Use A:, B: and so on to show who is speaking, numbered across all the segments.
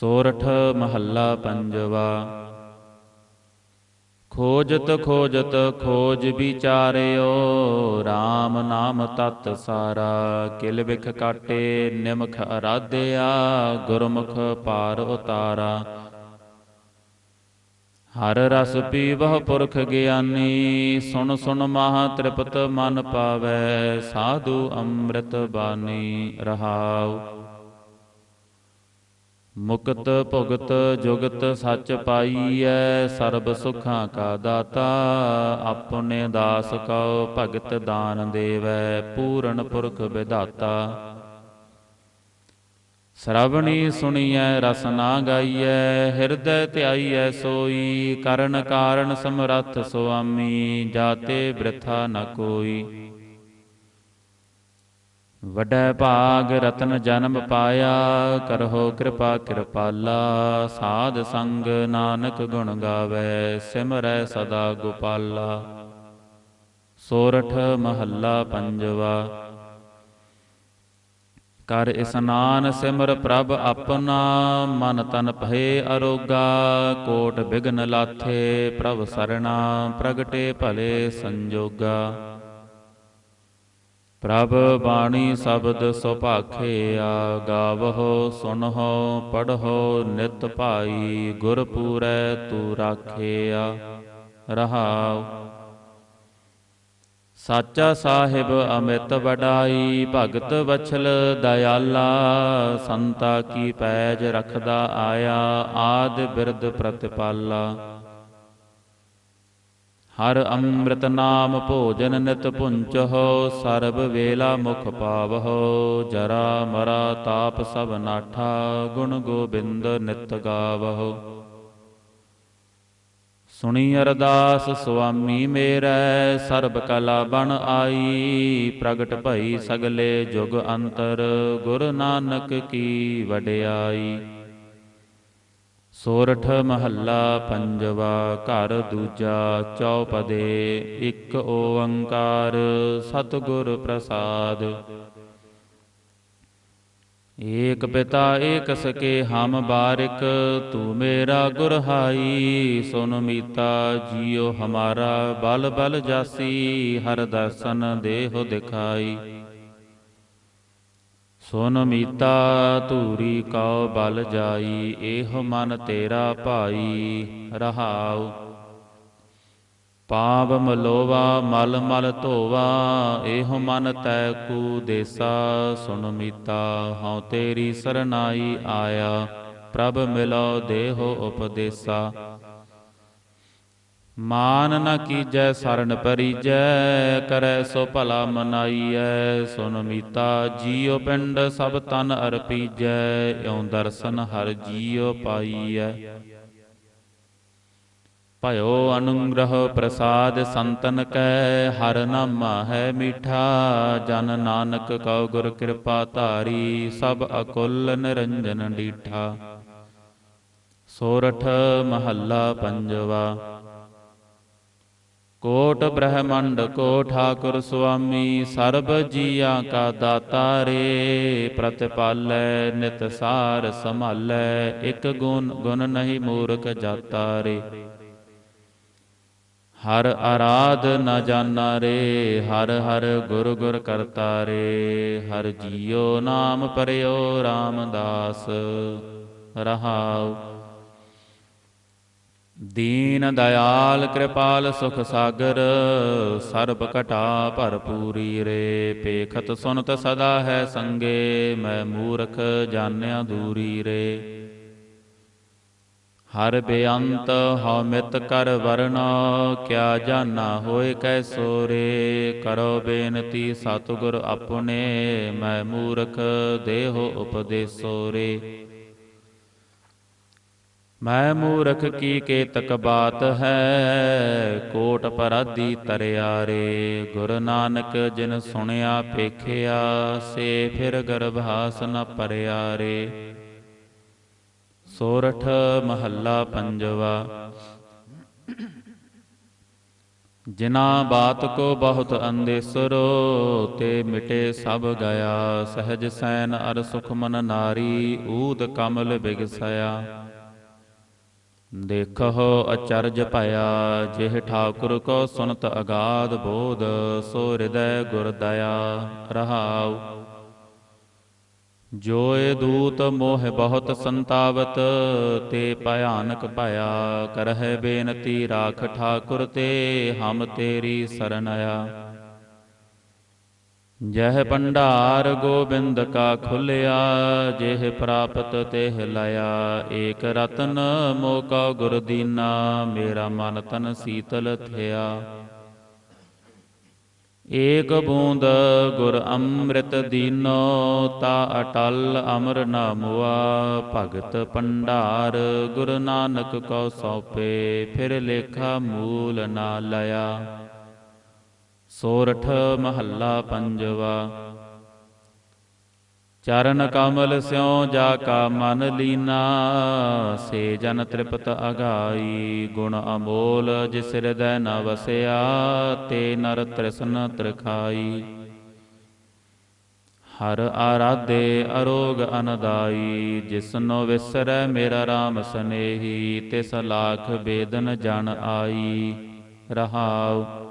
A: ਸੋਰਠ ਮਹੱਲਾ ਪੰਜਵਾ। ਖੋਜਤ ਖੋਜਤ ਖੋਜ ਵਿਚਾਰਿਓ RAM ਨਾਮ ਤਤ ਸਾਰਾ। ਕਿਲ ਵਿਖ ਕਾਟੇ ਨਿਮਖ ਅਰਾਧਿਆ, ਗੁਰਮੁਖ ਪਾਰ ਉਤਾਰਾ। ਹਰ ਰਸ ਪੀਵਹ ਪੁਰਖ ਗਿਆਨੀ, ਸੁਣ ਸੁਣ ਮਹਾ ਤ੍ਰਿਪਤ ਮਨ ਪਾਵੈ, ਸਾਧੂ ਅੰਮ੍ਰਿਤ ਬਾਣੀ ਰਹਾਉ। ਮੁਕਤ ਭੁਗਤ ਜੁਗਤ ਸੱਚ ਪਾਈਐ, ਸਰਬ ਸੁਖਾਂ ਕਾ ਦਾਤਾ, ਆਪਣੇ ਦਾਸ ਕਉ ਭਗਤ ਦਾਨ ਦੇਵੈ, ਪੂਰਨ ਪੁਰਖ ਵਿਧਾਤਾ। ਸ਼ਰਵਣੀ ਸੁਣੀਐ, ਰਸ ਨਾ ਗਾਈਐ, ਹਿਰਦੈ ਧਿਆਈਐ ਸੋਈ, ਕਰਨ ਕਾਰਨ ਸਮਰੱਥ ਸੁਆਮੀ, ਜਾਤੇ ਬ੍ਰਿਥਾ ਨ ਕੋਈ। ਵਡੈ ਭਾਗ ਰਤਨ ਜਨਮ ਪਾਇਆ, ਕਰਹੋ ਕਿਰਪਾ ਕਿਰਪਾਲਾ, ਸਾਧ ਸੰਗ ਨਾਨਕ ਗੁਣ ਗਾਵੇ, ਸਿਮਰੈ ਸਦਾ ਗੋਪਾਲਾ। ਸੋਰਠ ਮਹੱਲਾ ਪੰਜਵਾ। ਕਰ ਇਸਨਾਨ ਸਿਮਰ ਪ੍ਰਭ ਆਪਣਾ, ਮਨ ਤਨ ਭਏ ਅਰੋਗਾ, ਕੋਟ ਬਿਗਨ ਲਾਥੇ ਪ੍ਰਭ ਸਰਣਾ, ਪ੍ਰਗਟੇ ਭਲੇ ਸੰਜੋਗਾ। ਪ੍ਰਭ ਬਾਣੀ ਸ਼ਬਦ ਸੁਭਾਖਿਆ ਗਾਵਹੋ ਸੁਨਹੋ, ਪੜਹੋ, ਨਿਤ ਭਾਈ ਗੁਰ ਪੂਰੈ ਤੂ ਰਾਖਿਆ। ਰਹਾਉ। ਸਾਚਾ ਸਾਹਿਬ ਅਮਿਤ ਵਡਾਈ, ਭਗਤ ਵਛਲ ਦਇਆਲਾ, ਸੰਤਾ ਕੀ ਪੈਜ ਰਖਦਾ ਆਇਆ, ਆਦ ਬਿਰਦ ਪ੍ਰਤਿਪਾਲਾ। ਹਰ ਅੰਮ੍ਰਿਤ ਨਾਮ ਭੋਜਨ ਨਿਤ ਪੁੰਚਹੁ, ਸਰਬ ਵੇਲਾ ਮੁਖ ਪਾਵਹੁ, ਜਰਾ ਮਰਾ ਤਾਪ ਸਭ ਨਾਠਾ, ਗੁਣ ਗੋਬਿੰਦ ਨਿਤ ਗਾਵਹੁ। ਸੁਣੀ ਅਰਦਾਸ, ਸੁਆਮੀ ਮੇਰੈ, ਸਰਬ ਕਲਾ ਬਣ ਆਈ, ਪ੍ਰਗਟ ਭਈ ਸਗਲੇ ਜੁਗ ਅੰਤਰ, ਗੁਰ ਨਾਨਕ ਕੀ ਵਡਿਆਈ। ਸੋਰਠ ਮਹੱਲਾ ਪੰਜਵਾ, ਘਰ ਦੂਜਾ, ਚੌਪਦੇ, ਇੱਕ ਓੰਕਾਰ, ਸਤਿਗੁਰ ਪ੍ਰਸਾਦ। ਏਕ ਪਿਤਾ ਏਕ ਸਕੇ ਹਮ ਬਾਰਿਕ, ਤੂੰ ਮੇਰਾ ਗੁਰ ਹਾਈ, ਸੁਨ ਮੀਤਾ ਜੀਉ ਹਮਾਰਾ, ਬਲ ਬਲ ਜਾਸੀ, ਹਰ ਦਰਸ਼ਨ ਦੇਹੁ ਦਿਖਾਈ। ਸੁਨ ਮੀਤਾ ਧੂਰੀ ਕਉ ਬਲ ਜਾਈ ਇਹੋ ਮਨ ਤੇਰਾ ਭਾਈ ਰਹਾਉ। ਪਾਪ ਮਲੋਵਾ, ਮਲ ਮਲ ਧੋਵਾ ਇਹੋ ਮਨ ਤੈ ਕੂ ਦੇਸਾ। ਸੁਨ ਮੀਤਾ, ਹਉ ਤੇਰੀ ਸਰਨਾਈ ਆਇਆ, ਪ੍ਰਭ ਮਿਲੋ ਦੇਹੋ ਉਪਦੇਸਾ। ਮਾਨ ਨ ਕੀਜੈ ਸਰਣ ਪਰੀਜੈ, ਕਰੈ ਸੋ ਭਲਾ ਮਨਾਈਐ। ਸੁਨ ਮੀਤਾ ਜੀਉ ਪਿੰਡ ਸਭ ਤਨ ਅਰਪੀਜੈ, ਇਉ ਦਰਸ਼ਨ ਹਰ ਜੀਉ ਪਾਈਐ। ਭਇਓ ਅਨੁਗ੍ਰਹ ਪ੍ਰਸਾਦ ਸੰਤਨ ਕੈ, ਹਰ ਨਾਮਾ ਹੈ ਮੀਠਾ, ਜਨ ਨਾਨਕ ਕਉ ਗੁਰ ਕਿਰਪਾ ਧਾਰੀ, ਸਭ ਅਕੁਲ ਨਿਰੰਜਨ ਡੀਠਾ। ਸੋਰਠ ਮਹੱਲਾ ਪੰਜਵਾ। ਕੋਟ ਬ੍ਰਹਮੰਡ ਕੋ ਠਾਕੁਰ ਸੁਆਮੀ, ਸਰਬ ਜੀਆਂ ਕਾ ਦਾਤਾ ਰੇ। ਪ੍ਰਤਿਪਾਲੈ, ਨਿਤ ਸਾਰ ਸੰਭਾਲੈ, ਇਕ ਗੁਣ ਗੁਣ ਨਹੀਂ ਮੂਰਖ ਜਾਤਾ ਰੇ। ਹਰ ਆਰਾਧ ਨ ਜਾਣਾ ਰੇ, ਹਰ ਹਰ ਗੁਰ ਗੁਰ ਕਰਤਾ ਰੇ। ਹਰ ਜੀਉ ਨਾਮ ਪਰਿਓ ਰਾਮਦਾਸ, ਰਹਾਉ। ਦੀਨ ਦਇਆਲ ਕਿਰਪਾਲ ਸੁਖ ਸਾਗਰ, ਸਰਬ ਘਟਾ ਭਰਪੂਰੀ ਰੇ, ਪੇਖਤ ਸੁਨਤ ਸਦਾ ਹੈ ਸੰਗੇ, ਮੈਂ ਮੂਰਖ ਜਾਣਿਆ ਦੂਰੀ ਰੇ। ਹਰ ਬੇਅੰਤ ਹਉ ਮਿਤ ਕਰ ਵਰਨਾ ਕਿਆ ਜਾਣਾ ਹੋਏ ਕੈਸੋ ਰੇ ਕਰੋ ਬੇਨਤੀ ਸਤਿਗੁਰ ਆਪਣੇ, ਮੈਂ ਮੂਰਖ ਦੇਹੋ ਉਪਦੇਸੋ ਰੇ। ਮੈਂ ਮੂਰਖ ਕੀ ਕੇਤਕ ਬਾਤ ਹੈ? ਕੋਟ ਪਰਾਦੀ ਤਰਿਆ ਰੇ ਗੁਰ ਨਾਨਕ ਜਿਨ ਸੁਣਿਆ ਪੇਖਿਆ ਸੇ ਫਿਰ ਗਰਭਾਸ ਨ ਪਰਿਆ ਸੋਰਠ ਮਹੱਲਾ ਪੰਜਵਾ। ਜਿਨਾ ਬਾਤ ਕੋ ਬਹੁਤ ਅੰਦੇਸਰੋ, ਤੇ ਮਿਟੇ ਸਭ ਗਿਆ। ਸਹਿਜ ਸੈਨ ਅਰ ਸੁਖ ਮਨ ਨਾਰੀ, ਊਦ ਕਮਲ ਬਿਗਸਇਆ। ਦੇਖੋ ਅਚਰਜ ਭਇਆ, ਜਿਹ ਠਾਕੁਰ ਕੋ ਸੁਨਤ ਅਗਾਧ ਬੋਧ, ਸੋ ਹਿਰਦੈ ਗੁਰ ਦਇਆ ਰਹਾਉ। ਜੋਏ ਦੂਤ ਮੋਹ ਬਹੁਤ ਸੰਤਾਵਤ, ਤੇ ਭਿਆਨਕ ਭਇਆ, ਕਰਹਿ ਬੇਨਤੀ ਰਾਖ ਠਾਕੁਰ ਤੇ ਹਮ ਤੇਰੀ ਸਰਨ ਆਇਆ ਜਹ ਭੰਡਾਰ ਗੋਬਿੰਦ ਕਾ ਖੁੱਲਿਆ, ਜਿਹ ਪ੍ਰਾਪਤ ਤਿਹ ਲਾਇਆ। ਏਕ ਰਤਨ ਮੋਕਾ ਗੁਰ ਦੀਨਾ, ਮੇਰਾ ਮਨ ਤਨ ਸੀਤਲ ਥਿਆ। ਏਕ ਬੂੰਦ ਗੁਰ ਅੰਮ੍ਰਿਤ ਦੀਨੋ, ਤਾ ਅਟਲ ਅਮਰ ਨਾ ਮੁਆ। ਭਗਤ ਭੰਡਾਰ ਗੁਰ ਨਾਨਕ ਕੋ ਸੌਪੇ, ਫਿਰ ਲੇਖਾ ਮੂਲ ਨਾ ਲਿਆ ਸੋਰਠ ਮਹੱਲਾ ਪੰਜਵਾ। ਚਰਨ ਕਮਲ ਸਿਉ ਜਾ ਕਾ ਮਨ ਲੀਨਾ, ਸੇ ਜਨ ਤ੍ਰਿਪਤ ਅਗਾਈ ਗੁਣ ਅਮੋਲ, ਜਿਸ ਹਿਰਦੈ ਨ ਵਸਿਆ, ਤੇ ਨਰ ਤ੍ਰਿਸ਼ਨ ਤ੍ਰਿਖਾਈ। ਹਰ ਆਰਾਧੇ ਅਰੋਗ ਅਨਦਾਈ ਜਿਸਨੋ ਵਿਸਰੈ ਮੇਰਾ RAM ਸਨੇਹੀ, ਤਿਸ ਲਾਖ ਬੇਦਨ ਜਨ ਆਈ। ਰਹਾਉ।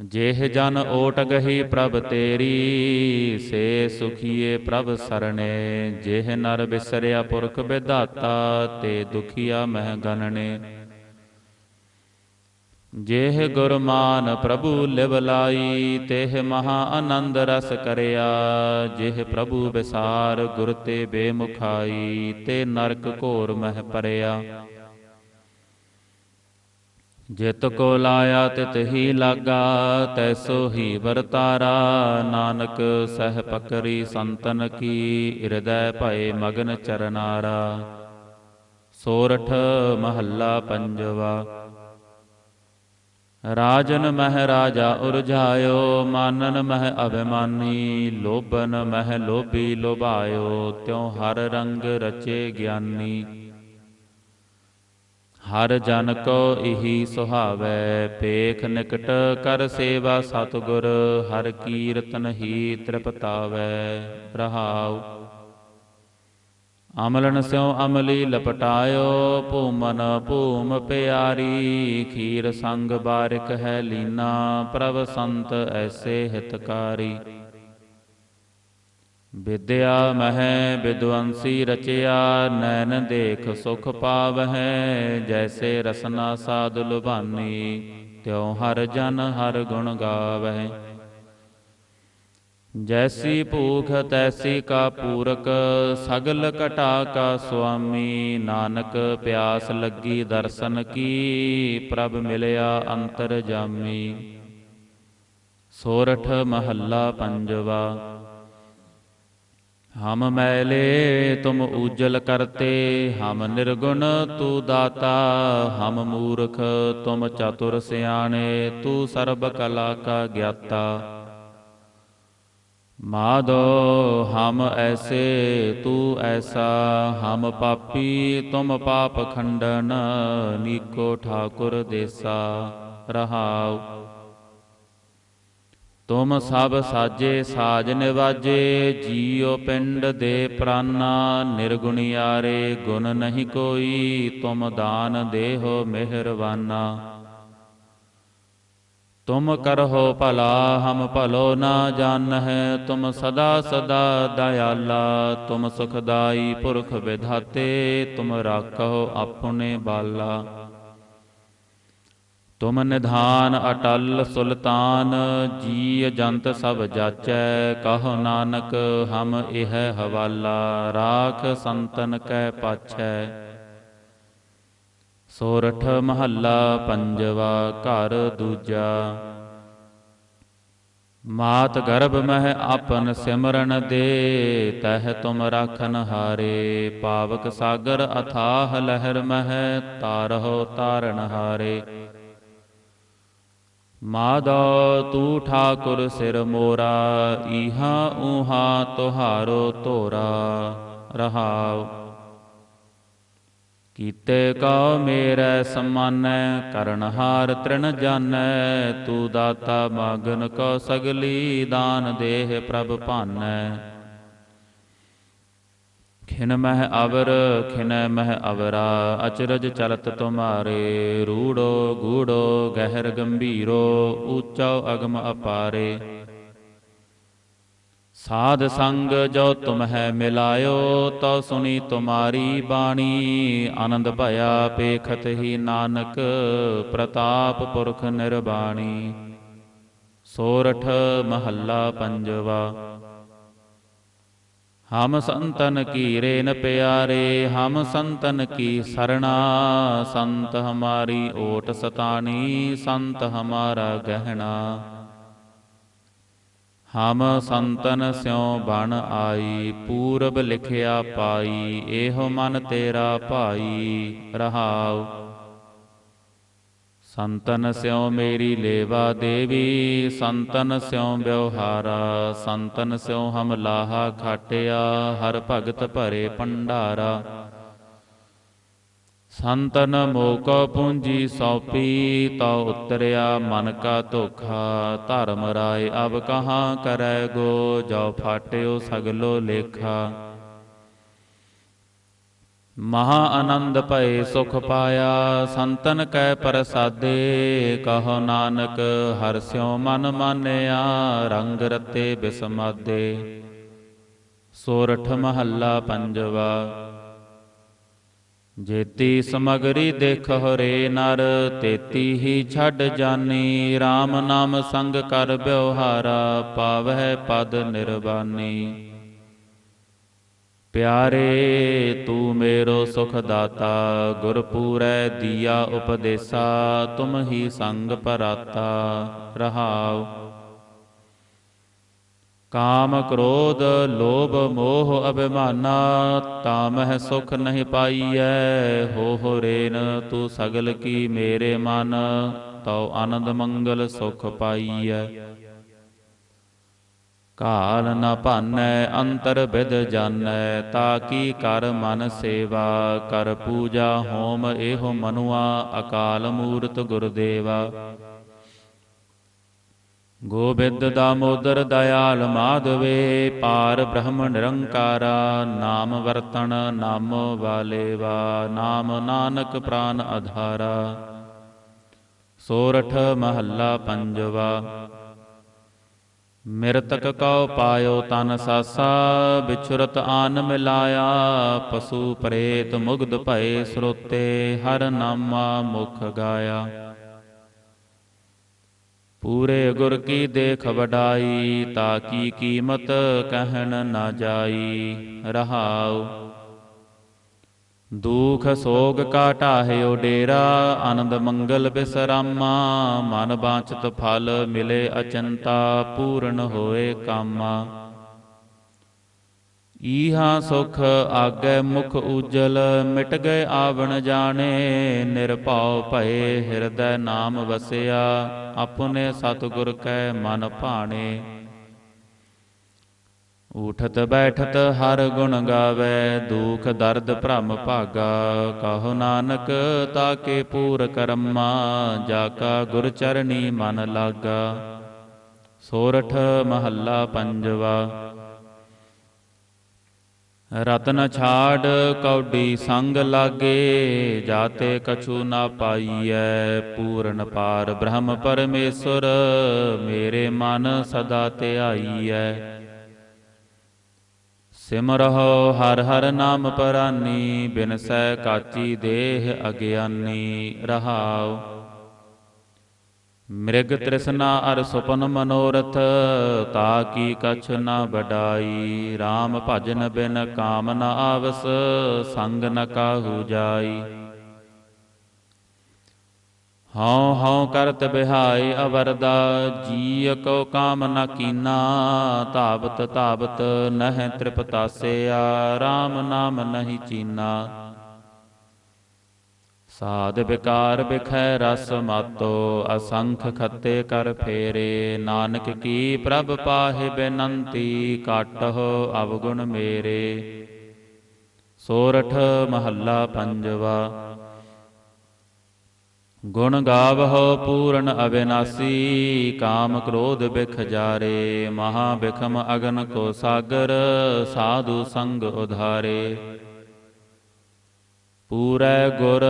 A: ਜੇਹ ਜਨ ਓਟ ਗਹੀ ਪ੍ਰਭ ਤੇਰੀ, ਸੇ ਸੁਖੀਏ ਪ੍ਰਭ ਸਰਣੇ। ਜੇਹ ਨਰ ਬਿਸਰਿਆ ਪੁਰਖ ਵਿਧਾਤਾ ਤੇ ਦੁਖੀਆ ਮਹਿ ਗਨਣੇ ਜੇਹ ਗੁਰਮਾਨ ਪ੍ਰਭੂ ਲਿਵ ਲਾਈ, ਤੇਹ ਮਹਾ ਆਨੰਦ ਰਸ ਕਰਿਆ। ਜੇਹ ਪ੍ਰਭੂ ਵਿਸਾਰ ਗੁਰ ਤੇ ਬੇਮੁਖਾਈ ਤੇ ਨਰਕ ਘੋਰ ਮਹਿ ਪਰਿਆ। ਜਿਤ ਕੋ ਲਾਇਆ ਤਿਤ ਹੀ ਲਾਗਾ, ਤੈਸੋ ਹੀ ਵਰਤਾਰਾ। ਨਾਨਕ ਸਹਿ ਪਕਰੀ ਸੰਤਨ ਕੀ ਹਿਰਦੈ ਭਏ ਮਗਨ ਚਰਨਾਰਾ। ਸੋਰਠ ਮਹੱਲਾ ਪੰਜਵਾ। ਰਾਜਨ ਮਹਿ ਰਾਜਾ ਉਰਝਾਇਓ, ਮਾਨਨ ਮਹਿ ਅਭਿਮਾਨੀ। ਲੋਭਨ ਮਹਿ ਲੋਭੀ ਲੋਭਾਇਓ, ਤਿਉ ਹਰ ਰੰਗ ਰਚੇ ਗਿਆਨੀ। ਹਰ ਜਨ ਕੋ ਇਹੀ ਸੁਹਾਵੈ, ਪੇਖ ਨਿਕਟ ਕਰ ਸੇਵਾ ਸਤਗੁਰ, ਹਰ ਕੀਰਤਨ ਹੀ ਤ੍ਰਿਪਤਾਵੈ, ਰਹਾਉ। ਅਮਲਨ ਸਿਉ ਅਮਲੀ ਲਪਟਾਇਓ, ਭੂਮਨ ਭੂਮ ਪਿਆਰੀ, ਖੀਰ ਸੰਗ ਬਾਰਿਕ ਹੈ ਲੀਨਾ ਪ੍ਰਭ ਸੰਤ ਐਸੇ ਹਿਤਕਾਰੀ। ਵਿਦਿਆ ਮਹਿ ਵਿਦਵੰਸੀ ਰਚਿਆ, ਨੈਣ ਦੇਖ ਸੁਖ ਪਾਵਹਿ, ਜੈਸੇ ਰਸਨਾ ਸਾਧ ਲੁਭਾਨੀ, ਤਿਉ ਹਰ ਜਨ ਹਰ ਗੁਣ ਗਾਵਹਿ। ਜੈਸੀ ਭੂਖ ਤੈਸੀ ਕਾ ਪੂਰਕ, ਸਗਲ ਘਟਾ ਕਾ ਸੁਆਮੀ, ਨਾਨਕ ਪਿਆਸ ਲੱਗੀ ਦਰਸ਼ਨ ਕੀ, ਪ੍ਰਭ ਮਿਲਿਆ ਅੰਤਰ ਜਾਮੀ। ਸੋਰਠ ਮਹੱਲਾ ਪੰਜਵਾ ਹਮ ਮੈਲੇ ਤੁਮ ਉਜਲ ਕਰਤੇ, ਹਮ ਨਿਰਗੁਣ ਤੂ ਦਾਤਾ, ਹਮ ਮੂਰਖ ਤੁਮ ਚਤੁਰ ਸਿਆਣੇ, ਤੂ ਸਰਬ ਕਲਾ ਕਾ ਗਿਆਤਾ। ਮਾਦੋ ਹਮ ਐਸੇ, ਤੂ ਐਸਾ, ਹਮ ਪਾਪੀ ਤੁਮ ਪਾਪ ਖੰਡਨ, ਨੀਕੋ ਠਾਕੁਰ ਦੇਸਾ, ਰਹਾਉ। ਤੁਮ ਸਭ ਸਾਜੇ ਸਾਜ ਨਿਵਾਜੇ ਜੀਉ ਪਿੰਡ ਦੇ ਪ੍ਰਾਨਾ, ਨਿਰਗੁਣਿਆਰੇ ਗੁਣ ਨਹੀਂ ਕੋਈ, ਤੁਮ ਦਾਨ ਦੇਹੋ ਮਿਹਰਵਾਨਾ ਤੁਮ ਕਰਹੁ ਭਲਾ, ਹਮ ਭਲੋ ਨਾ ਜਾਣਹਿ, ਤੁਮ ਸਦਾ ਸਦਾ ਦਇਆਲਾ, ਤੁਮ ਸੁਖਦਾਈ ਪੁਰਖ ਵਿਧਾਤੇ, ਤੁਮ ਰਾਖੋ ਆਪਣੇ ਬਾਲਾ। ਤੁਮ ਨਿਧਾਨ ਅਟਲ ਸੁਲਤਾਨ ਜੀ ਜੰਤ ਸਭ ਜਾਚੈ, ਕਹੋ ਨਾਨਕ ਹਮ ਇਹ ਹਵਾਲਾ, ਰਾਖ ਸੰਤਨ ਕੈ ਪਾਛੈ। ਸੋਰਠ ਮਹੱਲਾ ਪੰਜਵਾ, ਘਰ ਦੂਜਾ। ਮਾਤ ਗਰਭ ਮਹਿ ਆਪਨ ਸਿਮਰਨ ਦੇ, ਤਹ ਤੁਮ ਰਾਖਨ ਹਾਰੇ। ਪਾਵਕ ਸਾਗਰ ਅਥਾਹ ਲਹਿਰ ਮਹਿ, ਤਾਰਹੁ ਤਾਰਨ ਹਾਰੇ। ਮਾਦਾ ਤੂ ਠਾਕੁਰ ਸਿਰ ਮੋਰਾ, ਈਹਾ ਊਹਾ ਤੁਹਾਰੋ ਧੋਰਾ, ਰਹਾਉ। ਕੀਤੇ ਕਉ ਮੇਰੇ ਸਮਾਨੈ ਕਰਨਹਾਰ ਤ੍ਰਿਣ ਜਾਣੈ ਤੂ ਦਾਤਾ ਮਾਗਨ ਕੋ ਸਗਲੀ ਦਾਨ ਦੇਹ ਪ੍ਰਭ ਭਾਨੈ। ਖਿਨ ਮਹਿ ਅਵਰ ਖਿਨ ਮਹਿ ਅਵਰਾ, ਅਚਰਜ ਚਲਤ ਤੁਮਾਰੇ, ਰੂੜੋ ਗੂੜੋ, ਗਹਿਰ ਗੰਭੀਰੋ ਊਚੋ ਅਗਮ ਅਪਾਰੇ। ਸਾਧ ਸੰਗ ਜੋ ਤੁਮਹਿ ਮਿਲਾਇਓ, ਤਉ ਸੁਣੀ ਤੁਮਾਰੀ ਬਾਣੀ। ਆਨੰਦ ਭਇਆ ਪੇਖਤ ਹੀ ਨਾਨਕ, ਪ੍ਰਤਾਪ ਪੁਰਖ ਨਿਰਬਾਣੀ। ਸੋਰਠ ਮਹੱਲਾ ਪੰਜਵਾ। ਹਮ ਸੰਤਨ ਕੀ ਰੇਨ ਪਿਆਰੇ, ਹਮ ਸੰਤਨ ਕੀ ਸਰਣਾ। ਸੰਤ ਹਮਾਰੀ ਓਟ ਸਤਾਣੀ, ਸੰਤ ਹਮਾਰਾ ਗਹਿਣਾ। ਹਮ ਸੰਤਨ ਸਿਉ ਬਣ ਆਈ, ਪੂਰਬ ਲਿਖਿਆ ਪਾਈ, ਇਹੋ ਮਨ ਤੇਰਾ ਭਾਈ, ਰਹਾਉ। ਸੰਤਨ ਸਿਉ ਮੇਰੀ ਲੇਵਾ ਦੇਵੀ, ਸੰਤਨ ਸਿਉ ਵਿਵਹਾਰਾ, ਸੰਤਨ ਸਿਉ ਹਮ ਲਾਹਾ ਖਾਟਿਆ, ਹਰ ਭਗਤ ਭਰੇ ਭੰਡਾਰਾ। ਸੰਤਨ ਮੋਕੋ ਪੂੰਜੀ ਸੌਪੀ, ਤਾ ਉਤਰਿਆ ਮਨ ਕਾ ਧੋਖਾ, ਧਰਮ ਰਾਏ ਅਬ ਕਹਾਂ ਕਰੈ ਗੋ, ਜੋ ਫਾਟਿਓ ਸਗਲੋ ਲੇਖਾ। ਮਹਾ ਆਨੰਦ ਭਏ ਸੁਖ ਪਾਇਆ, ਸੰਤਨ ਕੈ ਪ੍ਰਸਾਦੇ, ਕਹੋ ਨਾਨਕ ਹਰ ਸਿਉ ਮਨ ਮਾਨਿਆ, ਰੰਗ ਰਤੇ ਬਿਸਮਾਦੇ। ਸੋਰਠ ਮਹੱਲਾ ਪੰਜਵਾ, ਜੇਤੀ ਸਮਗਰੀ ਦੇਖ ਹਰੇ ਨਰ, ਤੇਤੀ ਹੀ ਛੱਡ ਜਾਨੀ RAM ਨਾਮ ਸੰਗ ਕਰ ਬਿਵਹਾਰਾ ਪਾਵਹਿ ਪਦ ਨਿਰਵਾਨੀ। ਪਿਆਰੇ, ਤੂੰ ਮੇਰੋ ਸੁਖ ਦਾਤਾ ਗੁਰਪੂਰੈ ਦੀਆ ਉਪਦੇਸਾ, ਤੁਮ ਹੀ ਸੰਗ ਪਰਾਤਾ, ਰਹਾਉ। ਕਾਮ ਕ੍ਰੋਧ, ਲੋਭ, ਮੋਹ, ਅਭਿਮਾਨਾ ਤਾਮਹਿ ਸੁਖ ਨਹੀਂ ਪਾਈਐ ਹੋ ਹੋ ਰੇਨ, ਤੂੰ ਸਗਲ ਕੀ ਮੇਰੇ ਮਨ, ਤਉ ਆਨੰਦ ਮੰਗਲ ਸੁਖ ਪਾਈਐ। ਕਾਲ ਨ ਭਾਨੈ, ਅੰਤਰ ਬਿਦ ਜਾਣੈ ਤਾ ਕੀ ਕਰ ਮਨ ਸੇਵਾ, ਕਰ ਪੂਜਾ ਹੋਮ ਇਹੋ ਮਨੁਆ, ਅਕਾਲ ਮੂਰਤ ਗੁਰਦੇਵਾ। ਗੋਬਿੰਦ ਦਾਮੋਦਰ ਦਇਆਲ ਮਾਧਵੇ, ਪਾਰ ਬ੍ਰਹਮ ਨਿਰੰਕਾਰਾ, ਨਾਮ ਵਰਤਣ ਨਾਮ ਵਾਲੇਵਾ, ਨਾਮ ਨਾਨਕ ਪ੍ਰਾਨ ਆਧਾਰਾ ਸੋਰਠ ਮਹੱਲਾ ਪੰਜਵਾ। ਮਿਰਤਕ ਕਉ ਪਾਇਓ ਤਨ ਸਾਸਾ ਵਿਛੁਰਤ ਆਨ ਮਿਲਾਇਆ, ਪਸ਼ੂ ਪ੍ਰੇਤ ਮੁਗਧ ਭਏ ਸਰੋਤੇ, ਹਰ ਨਾਮਾ ਮੁਖ ਗਾਇਆ। ਪੂਰੇ ਗੁਰ ਕੀ ਦੇਖ ਵਡਾਈ, ਤਾ ਕੀ ਕੀਮਤ ਕਹਿਣ ਨਾ ਜਾਈ, ਰਹਾਉ ਦੁਖ ਸੋਗ ਕਾ ਢਾਹਿਓ ਡੇਰਾ, ਆਨੰਦ ਮੰਗਲ ਬਿਸਰਾਮਾ, ਮਨ ਬਾਂਚਤ ਫਲ ਮਿਲੇ ਅਚੰਤਾ, ਪੂਰਨ ਹੋਏ ਕਾਮਾ। ਈਹਾ ਸੁਖ ਆਗੇ ਮੁਖ ਉਜਲ, ਮਿਟ ਗਏ ਆਵਣ ਜਾਣੇ, ਨਿਰਭਉ ਭਏ ਹਿਰਦੈ ਨਾਮ ਵਸਿਆ, ਆਪਣੇ ਸਤਿਗੁਰ ਕੈ ਮਨ ਭਾਣੇ। ਉਠਤ ਬੈਠਤ ਹਰ ਗੁਣ ਗਾਵੇ, ਦੁਖ ਦਰਦ ਭ੍ਰਮ ਭਾਗਾ। ਕਹੋ ਨਾਨਕ, ਤਾਕੇ ਪੂਰ ਕਰਮਾ ਜਾ ਕਾ ਗੁਰ ਚਰਣੀ ਮਨ ਲਾਗਾ। ਸੋਰਠ ਮਹੱਲਾ ਪੰਜਵਾ। ਰਤਨ ਛਾੜ ਕੌਡੀ ਸੰਗ ਲਾਗੇ, ਜਾਤੇ ਕਛੂ ਨਾ ਪਾਈਐ, ਪੂਰਨ ਪਾਰ ਬ੍ਰਹਮ ਪਰਮੇਸ਼ਰ, ਮੇਰੇ ਮਨ ਸਦਾ ਧਿਆਈਐ। ਸਿਮਰਹੁ, ਹਰ ਹਰ ਨਾਮ ਪਰਾਨੀ ਬਿਨਸੈ ਕਾਚੀ ਦੇਹ ਅਗਿਆਨੀ, ਰਹਾਉ। ਮ੍ਰਿਗ ਤ੍ਰਿਸ਼ਨਾ ਅਰ ਸੁਪਨ ਮਨੋਰਥ, ਤਾ ਕੀ ਕਛ ਨਾ ਬਡਾਈ RAM ਭਜਨ ਬਿਨ ਕਾਮ ਨ ਆਵਸ, ਸੰਗ ਨ ਕਾਹੂ ਜਾਈ। ਹਉ ਹਉ ਕਰਤ ਬਿਹਾਈ ਅਵਰਦਾ ਜੀ ਕੋ ਕਾਮ ਨ ਕੀਨਾ, ਧਾਵਤ ਧਾਵਤ ਨਹਿ ਤ੍ਰਿਪਤਾਸਿਆ RAM ਨਾਮ ਨਹੀਂ ਚੀਨਾ। ਸਾਧ ਵਿਕਾਰ ਬਿਖੈ ਰਸ ਮਾਤੋ, ਅਸੰਖ ਖੱਤੇ ਕਰ ਫੇਰੇ, ਨਾਨਕ ਕੀ ਪ੍ਰਭ ਪਾਹਿ ਬੇਨੰਤੀ ਕਾਟਹੁ ਅਵਗੁਣ ਮੇਰੇ। ਸੋਰਠ ਮਹੱਲਾ ਪੰਜਵਾ ਗੁਣ ਗਾਵਹੁ ਪੂਰਨ ਅਬਿਨਾਸੀ ਕਾਮ ਕ੍ਰੋਧ ਬਿਖ ਜਾਰੇ, ਮਹਾ ਬਿਖਮ ਅਗਨ ਕੋ ਸਾਗਰ, ਸਾਧੂ ਸੰਗ ਉਧਾਰੇ। ਪੂਰੈ ਗੁਰ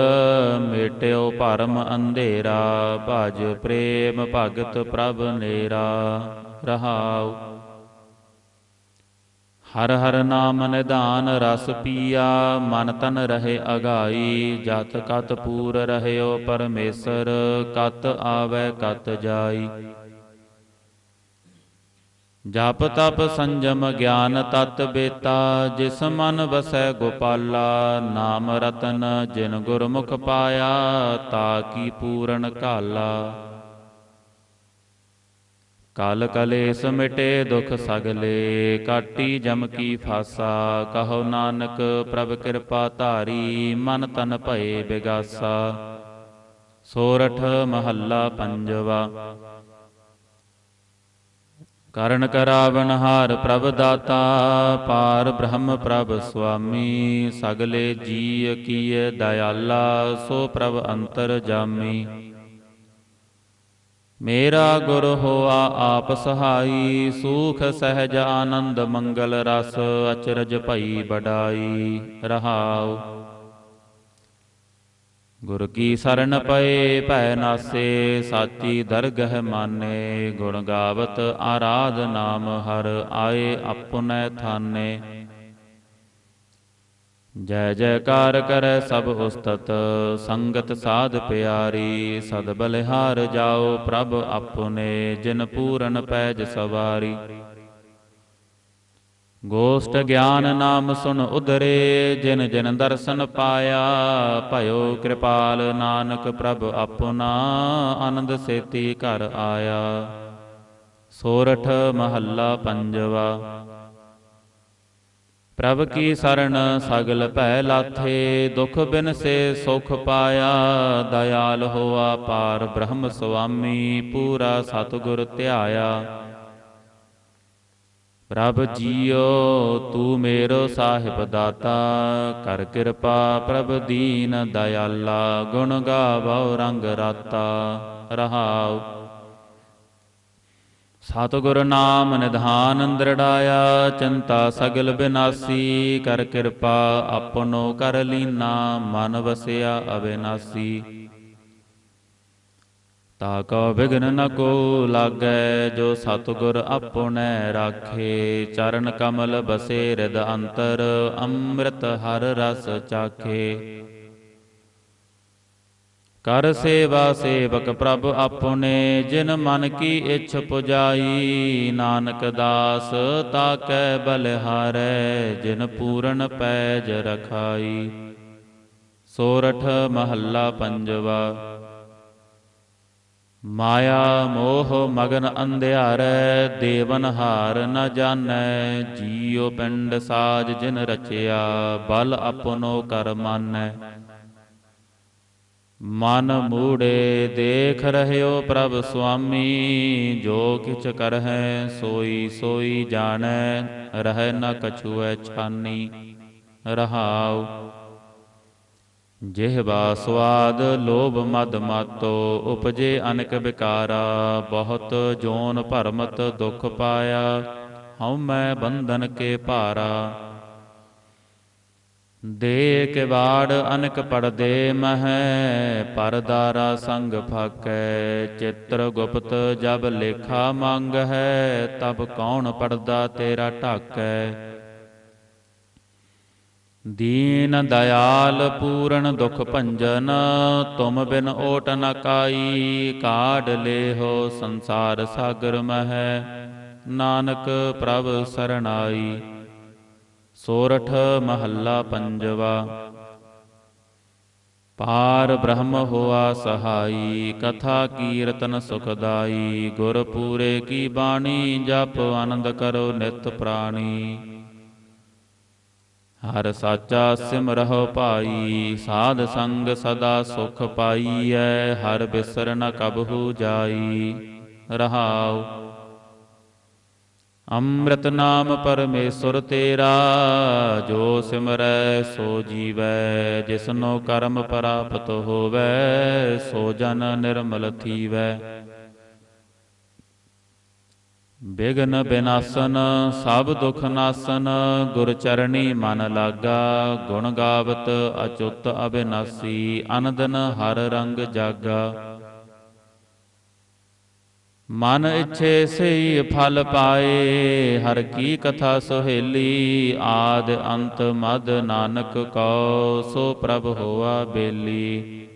A: ਮੇਟਿਓ ਭਰਮ ਅੰਧੇਰਾ, ਭਜ ਪ੍ਰੇਮ ਭਗਤ ਪ੍ਰਭ ਨੇਰਾ, ਰਹਾਉ। ਹਰ ਹਰ ਨਾਮ ਨਿਧਾਨ ਰਸ ਪੀਆ, ਮਨ ਤਨ ਰਹੇ ਅਗਾਈ, ਜਤ ਕਤ ਪੂਰ ਰਹਿਓ ਪਰਮੇਸ਼ਰ, ਕਤ ਆਵੈ ਕਤ ਜਾਈ। ਜਪ ਤਪ ਸੰਜਮ ਗਿਆਨ ਤਤ ਬੇਤਾ, ਜਿਸ ਮਨ ਵਸੈ ਗੋਪਾਲਾ, ਨਾਮ ਰਤਨ ਜਿਨ ਗੁਰਮੁਖ ਪਾਇਆ, ਤਾ ਕੀ ਪੂਰਨ ਕਾਲਾ ਕਲ ਕਲੇ ਮਿਟੇ ਦੁਖ ਸਗਲੇ, ਕਾਟੀ ਜਮ ਕੀ ਫਾਸਾ, ਕਹੋ ਨਾਨਕ ਪ੍ਰਭ ਕਿਰਪਾ ਧਾਰੀ, ਮਨ ਤਨ ਭਏ ਬਿਗਾਸਾ। ਸੋਰਠ ਮਹੱਲਾ ਪੰਜਵਾ। ਕਰਨ ਕਰਾਵਨ ਹਾਰ ਪ੍ਰਭ ਦਾਤਾ, ਪਾਰ ਬ੍ਰਹਮ ਪ੍ਰਭ ਸੁਆਮੀ, ਸਗਲੇ ਜੀ ਕੀਏ ਦਇਆਲਾ, ਸੋ ਪ੍ਰਭ ਅੰਤਰ ਜਾਮੀ। ਮੇਰਾ ਗੁਰ ਹੋਆ ਆਪ ਸਹਾਈ, ਸੂਖ, ਸਹਿਜ, ਆਨੰਦ, ਮੰਗਲ, ਰਸ, ਅਚਰਜ ਭਈ ਬਡਾਈ ਰਹਾਉ। ਗੁਰ ਕੀ ਸਰਨ ਪਏ, ਭੈ ਨਾਸੇ, ਸਾਚੀ ਦਰਗਹ ਮਾਨੇ, ਗੁਣ ਗਾਵਤ ਆਰਾਧ ਨਾਮ ਹਰ ਆਏ ਆਪੁਨੈ ਥਾਨੇ। ਜੈ ਜੈਕਾਰ ਕਰੈ ਸਭ ਉਸਤਤ, ਸੰਗਤ ਸਾਧ ਪਿਆਰੀ, ਸਦ ਬਲਿਹਾਰ ਜਾਓ ਪ੍ਰਭ ਆਪੁਨੇ ਜਿਨ ਪੂਰਨ ਪੈਜ ਸਵਾਰੀ। ਗੋਸ਼ਟ ਗਿਆਨ ਨਾਮ ਸੁਨ ਉਦਰੇ ਜਿਨ ਜਿਨ ਦਰਸ਼ਨ ਪਾਇਆ, ਭਇਓ ਕਿਰਪਾਲ ਨਾਨਕ ਪ੍ਰਭ ਆਪਣਾ, ਆਨੰਦ ਸੇਤੀ ਘਰ ਆਇਆ। ਸੋਰਠ ਮਹੱਲਾ ਪੰਜਵਾ। ਪ੍ਰਭ ਕੀ ਸਰਣ ਸਗਲ ਭੈ ਲਾਥੇ, ਦੁਖ ਬਿਨ ਸੇ ਸੁਖ ਪਾਇਆ, ਦਇਆਲ ਹੋਆ ਪਾਰ ਬ੍ਰਹਮ ਸੁਆਮੀ, ਪੂਰਾ ਸਤਿਗੁਰ ਧਿਆਇਆ। ਪ੍ਰਭ ਜੀਓ, ਤੂੰ ਮੇਰੋ ਸਾਹਿਬ ਦਾਤਾ, ਕਰ ਕਿਰਪਾ ਪ੍ਰਭ ਦੀਨ ਦਇਆਲਾ, ਗੁਣ ਗਾਵੋ ਰੰਗ ਰਾਤਾ, ਰਹਾਉ। ਸਤਿਗੁਰ ਨਾਮ ਨਿਧਾਨ ਅੰਦਰੜਾਇਆ ਚਿੰਤਾ ਸਗਲ ਬਿਨਾਸੀ, ਕਰ ਕਿਰਪਾ ਆਪਣੋ ਕਰ ਲੀਨਾ, ਮਨ ਵਸਿਆ ਅਬਿਨਾਸੀ ਤਾ ਕੋ ਵਿਗਨ ਨ ਕੋ ਲਾਗੈ, ਜੋ ਸਤਿਗੁਰ ਆਪਣੈ ਰਾਖੇ। ਚਰਨ ਕਮਲ ਬਸੇ ਹਿਰਦ ਅੰਤਰ, ਅੰਮ੍ਰਿਤ ਹਰ ਰਸ ਚਾਖੇ। ਕਰ ਸੇਵਾ ਸੇਵਕ ਪ੍ਰਭ ਆਪਨੇ ਜਿਨ ਮਨ ਕੀ ਇੱਛ ਪੁਜਾਈ, ਨਾਨਕ ਦਾਸ ਤਾਕੈ ਬਲਿਹਾਰੈ ਜਿਨ ਪੂਰਨ ਪੈਜ ਰਖਾਈ। ਸੋਰਠ ਮਹੱਲਾ ਪੰਜਵਾ, ਮਾਇਆ ਮੋਹ ਮਗਨ ਅੰਧਿਆਰੈ, ਦੇਵਨ ਹਾਰ ਨ ਜਾਣੈ, ਜੀਉ ਪਿੰਡ ਸਾਜ ਜਿਨ ਰਚਿਆ, ਬਲ ਆਪਨੋ ਕਰ ਮਾਨੈ। ਮਨ ਮੂੜੇ ਦੇਖ ਰਹਿਓ ਪ੍ਰਭ ਸੁਆਮੀ, ਜੋ ਕਿਛ ਕਰਹਿ ਸੋਈ ਸੋਈ ਜਾਣੈ, ਰਹਿ ਨ ਕਛੁਐ ਛਾਨੀ, ਰਹਾਉ। ਜਿਹਵਾ ਸਵਾਦ ਲੋਭ ਮਦ ਮਾਤੋ, ਉਪਜੇ ਅਨਕ ਵਿਕਾਰਾ ਬਹੁਤ ਜੋਨ ਭਰਮਤ ਦੁਖ ਪਾਇਆ, ਹਉ ਮੈਂ ਬੰਧਨ ਕੇ ਭਾਰਾ। ਦੇ ਕੇ ਬਾੜ ਅਨਕ ਪੜਦੇ ਮਹਿ, ਪਰਦਾਰਾ ਸੰਗ ਫਾਕੈ, ਚਿੱਤਰ ਗੁਪਤ ਜਬ ਲੇਖਾ ਮੰਗ ਹੈ, ਤਬ ਕੌਣ ਪੜਦਾ ਤੇਰਾ ਢਾਕੈ? ਦੀਨ ਦਇਆਲ ਪੂਰਨ ਦੁਖ ਭੰਜਨ, ਤੁਮ ਬਿਨ ਓਟ ਨ ਕਾਈ, ਕਾਢ ਲੇਹੋ ਸੰਸਾਰ ਸਾਗਰ ਮਹਿ, ਨਾਨਕ ਪ੍ਰਭ ਸਰਣਾਈ। ਸੋਰਠ ਮਹੱਲਾ ਪੰਜਵਾ। ਪਾਰ ਬ੍ਰਹਮ ਹੋਆ ਸਹਾਈ, ਕਥਾ ਕੀਰਤਨ ਸੁਖਦਾਈ, ਗੁਰ ਪੂਰੇ ਕੀ ਬਾਣੀ, ਜਪ ਆਨੰਦ ਕਰੋ ਨਿਤ ਪ੍ਰਾਣੀ। ਹਰ ਸਾਚਾ ਸਿਮਰਹੁ ਭਾਈ, ਸਾਧ ਸੰਗ ਸਦਾ ਸੁਖ ਪਾਈਐ, ਹਰ ਬਿਸਰ ਨ ਕਬਹੂ ਜਾਈ। ਰਹਾਉ ਅੰਮ੍ਰਿਤ ਨਾਮ ਪਰਮੇਸ਼ਰ ਤੇਰਾ, ਜੋ ਸਿਮਰੈ ਸੋ ਜੀਵੈ, ਜਿਸਨੋ ਕਰਮ ਪ੍ਰਾਪਤ ਹੋਵੈ, ਸੋ ਜਨ ਨਿਰਮਲ ਥੀਵੈ। ਬਿਗਨ ਬਿਨਾਸਨ, ਸਭ ਦੁਖ ਨਾਸਨ, ਗੁਰ ਚਰਣੀ ਮਨ ਲਾਗਾ, ਗੁਣ ਗਾਵਤ ਅਚੁੱਤ ਅਬਿਨਾਸੀ, ਅਨੰਦਨ ਹਰ ਰੰਗ ਜਾਗਾ। ਮਨ ਇੱਛੇ ਸਈ ਫਲ ਪਾਏ ਹਰ ਕੀ ਕਥਾ ਸੁਹੇਲੀ ਆਦ ਅੰਤ ਮਦ ਨਾਨਕ ਕਉ ਸੋ ਪ੍ਰਭ ਹੋਆ ਬੇਲੀ।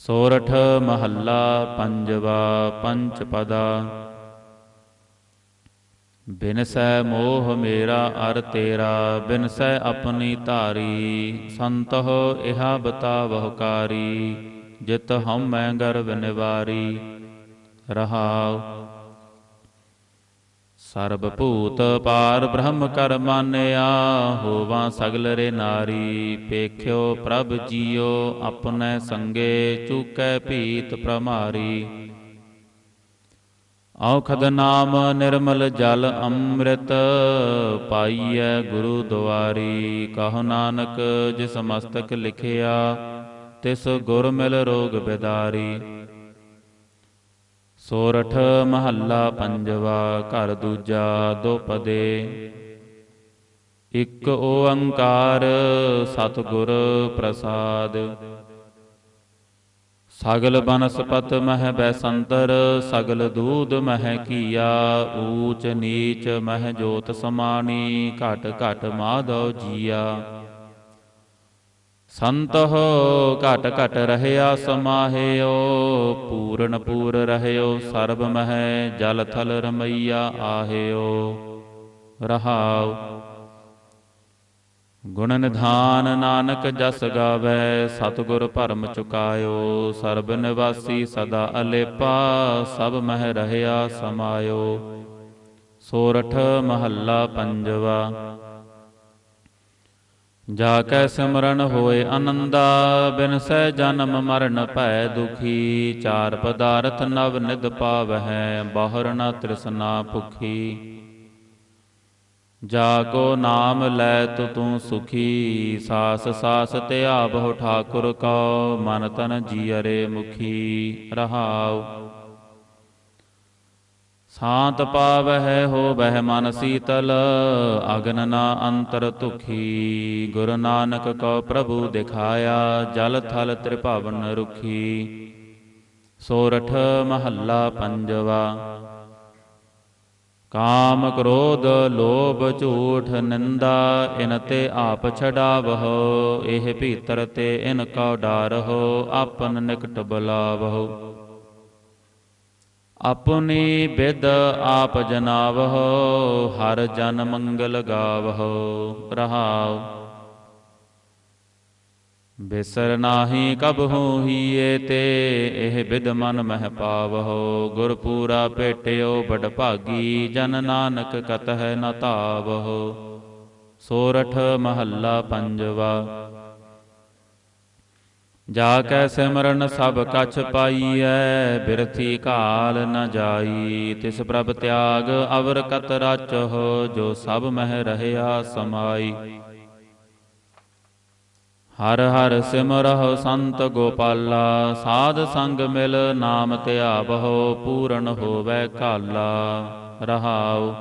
A: ਸੋਰਠ ਮਹੱਲਾ ਪੰਜਵਾ ਪੰਚ ਪਦਾ। ਬਿਨਸੈ ਮੋਹ ਮੇਰਾ ਅਰ ਤੇਰਾ ਬਿਨਸੈ ਆਪਣੀ ਧਾਰੀ ਸੰਤਹ ਇਹਾ ਬਤਾਵਹੁ ਕਾਰੀ ਜਿਤ ਹਮ ਮੈਂ ਗਰਵ ਨਿਵਾਰੀ ਰਹਾਉ। ਸਰਬ ਭੂਤ ਪਾਰ ਬ੍ਰਹਮ ਕਰ ਮਾਨਿਆ, ਹੋਵਾਂ ਸਗਲ ਰੇ ਨਾਰੀ। ਪੇਖਿਓ ਪ੍ਰਭ ਜੀਓ, ਆਪਣੇ ਸੰਗੇ ਚੁਕੈ ਭੀਤ ਪ੍ਰਮਾਰੀ। ਔਖਦ ਨਾਮ ਨਿਰਮਲ ਜਲ ਅੰਮ੍ਰਿਤ, ਪਾਈਐ ਗੁਰੂ ਦੁਆਰੀ। ਕਹੋ ਨਾਨਕ, ਜਿਸ ਮਸਤਕ ਲਿਖਿਆ, ਤਿਸ ਗੁਰ ਮਿਲ ਰੋਗ ਬਿਦਾਰੀ। ਸੋਰਠ ਮਹੱਲਾ ਪੰਜਵਾ, ਘਰ ਦੂਜਾ ਦੁਪਦੇ। ਇਕ ਓੰਕਾਰ ਸਤਿਗੁਰ ਪ੍ਰਸਾਦ। ਸਗਲ ਬਨਸਪਤ ਮਹਿ ਬੈਸੰਤਰ, ਸਗਲ ਦੂਧ ਮਹਿ ਕੀਆ ਊਚ ਨੀਚ ਮਹਿ ਜੋਤ ਸਮਾਣੀ ਘਟ ਘਟ ਮਾਧਵ ਜੀਆ। ਸੰਤਹ ਘਟ ਘਟ ਰਹਿਆ ਸਮਾਹਿਓ ਪੂਰਨ ਪੂਰ ਰਹਿਓ ਸਰਬ ਮਹਿ ਜਲ ਥਲ ਰਮਈਆ ਆਹਿਓ ਰਹਾਉ। ਗੁਣ ਨਿਧਾਨ ਨਾਨਕ ਜਸ ਗਾਵੇ, ਸਤਿਗੁਰ ਭਰਮ ਚੁਕਾਇਓ, ਸਰਬ ਨਿਵਾਸੀ ਸਦਾ ਅਲੇਪਾ, ਸਭ ਮਹਿ ਰਹਿਆ ਸਮਾਇਓ। ਸੋਰਠ ਮਹੱਲਾ ਪੰਜਵਾ। ਜਾ ਕੈ ਸਿਮਰਨ ਹੋਏ ਆਨੰਦਾ ਬਿਨ ਸਹਿ ਜਨਮ ਮਰਨ ਭੈ ਦੁਖੀ, ਚਾਰ ਪਦਾਰਥ ਨਵ ਨਿਦ ਪਾਵਹਿ, ਬਾਹਰ ਨਾ ਤ੍ਰਿਸ਼ਨਾ ਭੁਖੀ। ਜਾ ਕੋ ਨਾਮ ਲੈ ਤੂ ਤੂੰ ਸੁਖੀ, ਸਾਸ ਸਾਸ ਧਿਆਵਹੁ ਠਾਕੁਰ ਕਉ, ਮਨ ਤਨ ਜੀਅਰੇ ਮੁਖੀ ਰਹਾਉ। ਸ਼ਾਂਤ ਪਾਵਹਿ ਹੋਵਹਿ ਮਨ ਸੀਤਲ, ਅਗਨ ਨਾ ਅੰਤਰ ਤੁਖੀ ਗੁਰੂ ਨਾਨਕ ਕੋ ਪ੍ਰਭੂ ਦਿਖਾਇਆ, ਜਲ ਥਲ ਤ੍ਰਿਭਵਨ ਰੁਖੀ। ਸੋਰਠ ਮਹੱਲਾ ਪੰਜਵਾ। ਕਾਮ ਕ੍ਰੋਧ ਲੋਭ ਝੂਠ ਨਿੰਦਾ, ਇਨ ਤੇ ਆਪ ਛਡਾਵਹੁ, ਇਹ ਭੀਤਰ ਤੇ ਇਨ ਕਉ ਡਾਰਹੁ, ਆਪਨ ਨਿਕਟ ਬੁਲਾਵਹੁ। ਆਪਣੀ ਬਿਦ ਆਪ ਜਨਾਵਹੁ, ਹਰ ਜਨ ਮੰਗਲ ਗਾਵਹੁ। ਰਹਾਉ। ਬਿਸਰ ਨਾਹੀ ਕਬਹੂ ਹੀਏ ਤੇ, ਇਹ ਬਿਦ ਮਨ ਮਹਿ ਪਾਵਹੁ। ਗੁਰ ਪੂਰਾ ਭੇਟਿਓ ਬੜ ਭਾਗੀ, ਜਨ ਨਾਨਕ ਕਤਹਿ ਨ ਧਾਵਹੁ। ਸੋਰਠ ਮਹੱਲਾ ਪੰਜਵਾ। ਜਾ ਕੈ ਸਿਮਰਨ ਸਭ ਕਛ ਪਾਈਐ, ਬਿਰਥੀ ਕਾਲ ਨ ਜਾਈ। ਤਿਸ ਪ੍ਰਭ ਤਿਆਗ ਅਵਰ ਕਤ ਰਾਚਹੁ ਜੋ ਸਭ ਮਹਿ ਰਹਿਆ ਸਮਾਈ। ਹਰ ਹਰ ਸਿਮਰਹੁ ਸੰਤ ਗੋਪਾਲਾ, ਸਾਧ ਸੰਗ ਮਿਲ ਨਾਮ ਧਿਆਵਹੁ, ਪੂਰਨ ਹੋਵੈ ਕਾਲਾ ਰਹਾਉ।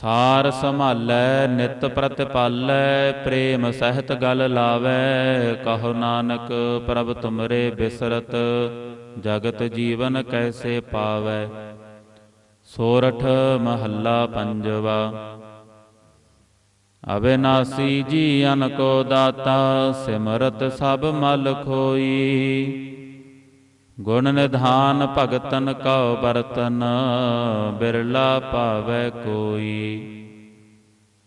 A: ਸਾਰ ਸੰਭਾਲੈ, ਨਿਤ ਪ੍ਰਤਿਪਾਲੈ ਪ੍ਰੇਮ ਸਹਿਤ ਗਲ ਲਾਵੈ, ਕਹੋ ਨਾਨਕ ਪ੍ਰਭ ਤੁਮਰੇ ਬਿਸਰਤ, ਜਗਤ ਜੀਵਨ ਕੈਸੇ ਪਾਵੈ। ਸੋਰਠ ਮਹੱਲਾ ਪੰਜਵਾ ਅਬਿਨਾਸੀ ਜੀਅਨ ਕੋ ਦਾਤਾ, ਸਿਮਰਤ ਸਭ ਮਲ ਖੋਈ। ਗੁਣ ਨਿਧਾਨ ਭਗਤਨ ਕਉ ਬਰਤਨ, ਬਿਰਲਾ ਪਾਵੈ ਕੋਈ।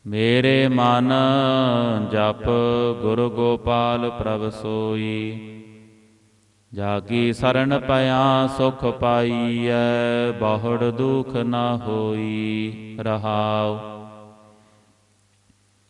A: ਮੇਰੇ ਮਨ ਜਪ ਗੁਰੂ ਗੋਪਾਲ ਪ੍ਰਭ ਸੋਈ। ਜਾਗੀ ਸਰਣ ਪਿਆ ਸੁਖ ਪਾਈਐ, ਬਹੁੜ ਦੁਖ ਨਾ ਹੋਈ ਰਹਾਉ।